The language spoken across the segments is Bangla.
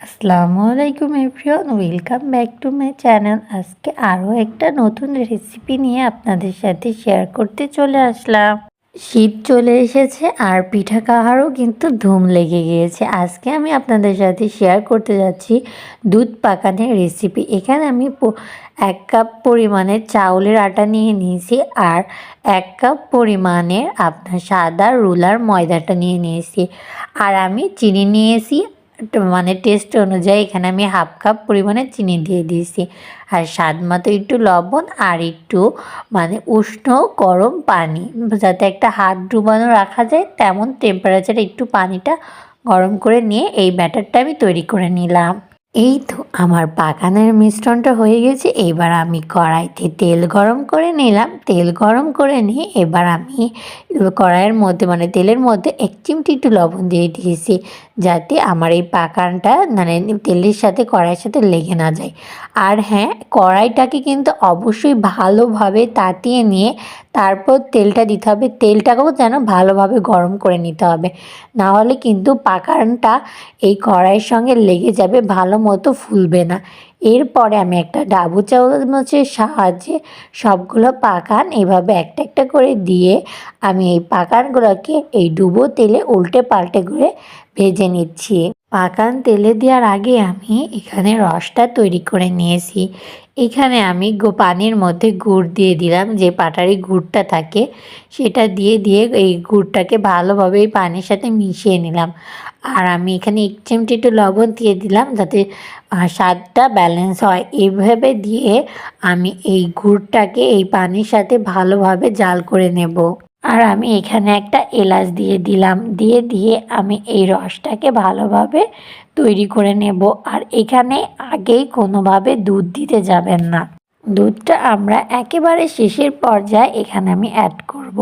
আসসালামু আলাইকুম everyone, welcome back to my channel. আজকে আরও একটা নতুন রেসিপি নিয়ে আপনাদের সাথে শেয়ার করতে চলে আসলাম। শীত চলে এসেছে আর পিঠা খাওয়ারও কিন্তু ধুম লেগে গিয়েছে। আজকে আমি আপনাদের সাথে শেয়ার করতে যাচ্ছি দুধ পাকানের রেসিপি। এখানে আমি এক কাপ পরিমাণের চাউলের আটা নিয়ে নিয়েছি আর এক কাপ পরিমাণের আপনার সাদা রুলার ময়দাটা নিয়ে নিয়েছি। আর আমি চিনি নিয়েছি মানে টেস্ট অনুযায়ী এখানে আমি হাফ কাপ পরিমাণে চিনি দিয়ে দিয়েছি। আর স্বাদ মতো একটু লবণ আর একটু মানে উষ্ণ গরম পানি। যাতে একটা হাত ডুবানো রাখা যায়, তেমন টেম্পারেচারে একটু পানিটা গরম করে নিয়ে এই ব্যাটারটা আমি তৈরি করে নিলাম। এই তো আমার পাকানের মিশ্রণটা হয়ে গেছে। এবার আমি কড়াইতে তেল গরম করে নিলাম। তেল গরম করে নিয়ে এবার আমি কড়াইয়ের মধ্যে মানে তেলের মধ্যে এক চিমটি একটু লবণ দিয়ে দিয়েছি। যাতে আমার এই পাকানটা মানে তেলের সাথে, কড়াইয়ের সাথে লেগে না যায়। আর হ্যাঁ কড়াইটাকে কিন্তু অবশ্যই ভালোভাবে তাতিয়ে নিয়ে তারপর তেলটা দিতে হবে। তেলটাকেও যেন ভালোভাবে গরম করে নিতে হবে। না হলে কিন্তু পাকানটা এই কড়াইয়ের সঙ্গে লেগে যাবে, ভালো মতো ফুলবে না। এরপরে আমি একটা ডাবু চামচের সাহায্যে সবগুলো পাকান। এভাবে একটা একটা করে দিয়ে আমি এই পাকানগুলোকে এই ডুবো তেলে উল্টে পাল্টে করে ভেজে নিচ্ছি। পাকান তেলে দেওয়ার আগে আমি এখানে রসটা তৈরি করে নিয়েছি। এখানে আমি পানির মধ্যে গুড় দিয়ে দিলাম, যে পাটারি গুড়টা থাকে সেটা দিয়ে দিয়ে এই গুড়টাকে ভালোভাবে এই পানির সাথে মিশিয়ে নিলাম। আর আমি এখানে এক চিমটি একটু লবণ দিয়ে দিলাম যাতে স্বাদটা ব্যালেন্স হয়। এইভাবে দিয়ে আমি এই গুড়টাকে এই পানির সাথে ভালোভাবে জাল করে নেব। আর আমি এখানে একটা এলাচ দিয়ে দিলাম। দিয়ে দিয়ে আমি এই রসটাকে ভালোভাবে তৈরি করে নেব। আর এখানে আগেই কোনোভাবে দুধ দিতে যাবেন না। দুধটা আমরা একেবারে শেষের পর্যায়ে এখানে আমি অ্যাড করব।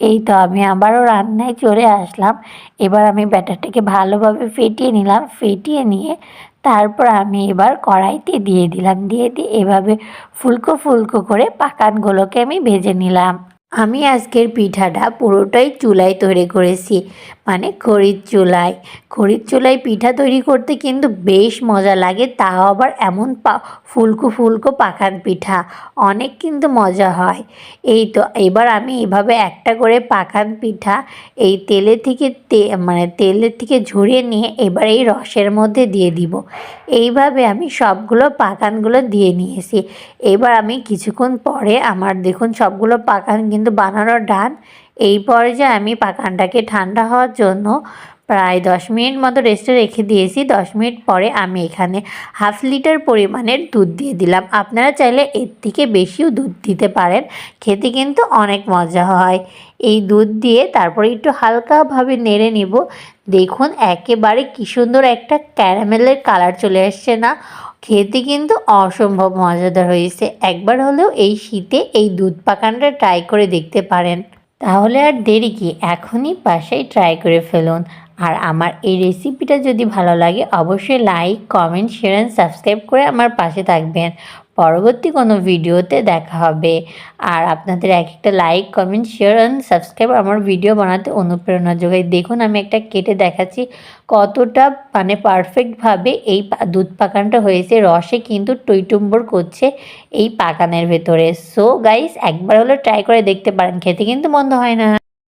এই তো আমি আবারও রান্নায় চলে আসলাম। এবার আমি ব্যাটারটাকে ভালোভাবে ফেটিয়ে নিলাম। ফেটিয়ে নিয়ে তারপর আমি এবার কড়াইতে দিয়ে দিলাম। দিয়ে দিয়ে এভাবে ফুলকো ফুলকো করে পাকানগুলোকে আমি ভেজে নিলাম। আমি আজকের পিঠাটা পুরোটাই চুলায় তৈরি করেছি। মানে খড়ির চুলায়। খড়ির চুলায় পিঠা তৈরি করতে কিন্তু বেশ মজা লাগে। তাও আবার এমন পা, ফুলকো ফুলকো পাকান পিঠা। অনেক কিন্তু মজা হয়। এই তো, এবার আমি এভাবে একটা করে পাকান পিঠা এই তেলে থেকে তে মানে তেলের থেকে ঝরিয়ে নিয়ে এবার এই রসের মধ্যে দিয়ে দিব। এইভাবে আমি সবগুলো পাকানগুলো দিয়ে নিয়েছি। এবার আমি কিছুক্ষণ পরে আমার দেখুন সবগুলো পাকান কিন্তু বানানোর ডান, এই পর্যায়ে আমি পাকানটাকে ঠান্ডা হওয়ার জন্য প্রায় দশ মিনিট মতো রেস্টে রেখে দিয়েছি। দশ মিনিট পরে আমি এখানে হাফ লিটার পরিমাণের দুধ দিয়ে দিলাম। আপনারা চাইলে এর থেকে বেশিও দুধ দিতে পারেন। খেতে কিন্তু অনেক মজা হয়। এই দুধ দিয়ে তারপরে একটু হালকাভাবে নেড়ে নিব। দেখুন, একেবারে কী সুন্দর একটা ক্যারামেলের কালার চলে আসছে না? খেতে কিন্তু অসম্ভব মজাদার হয়েছে। একবার হলেও এই শীতে এই দুধ পাকানটা ট্রাই করে দেখতে পারেন। তাহলে আর দেরি কি, এখনই বাসায় ট্রাই করে ফেলুন। আর আমার এই রেসিপিটা যদি ভালো লাগে, অবশ্যই like comment share and subscribe করে আমার পাশে থাকবেন। পরবর্তী কোনো ভিডিওতে দেখা হবে। আর আপনাদের এক একটা like comment share and subscribe আমার ভিডিও বানাতে অনুপ্রেরণা যোগায়। দেখুন, আমি একটা কেটে দেখাচ্ছি কতটা মানে পারফেক্টভাবে এই দুধ পাকানটা হয়েছে। রসে কিন্তু টইটুম্বর করছে এই পাকানের ভেতরে। সো গাইস একবার হলো ট্রাই করে দেখতে পারেন। খেতে কিন্তু মন্দ হয় না।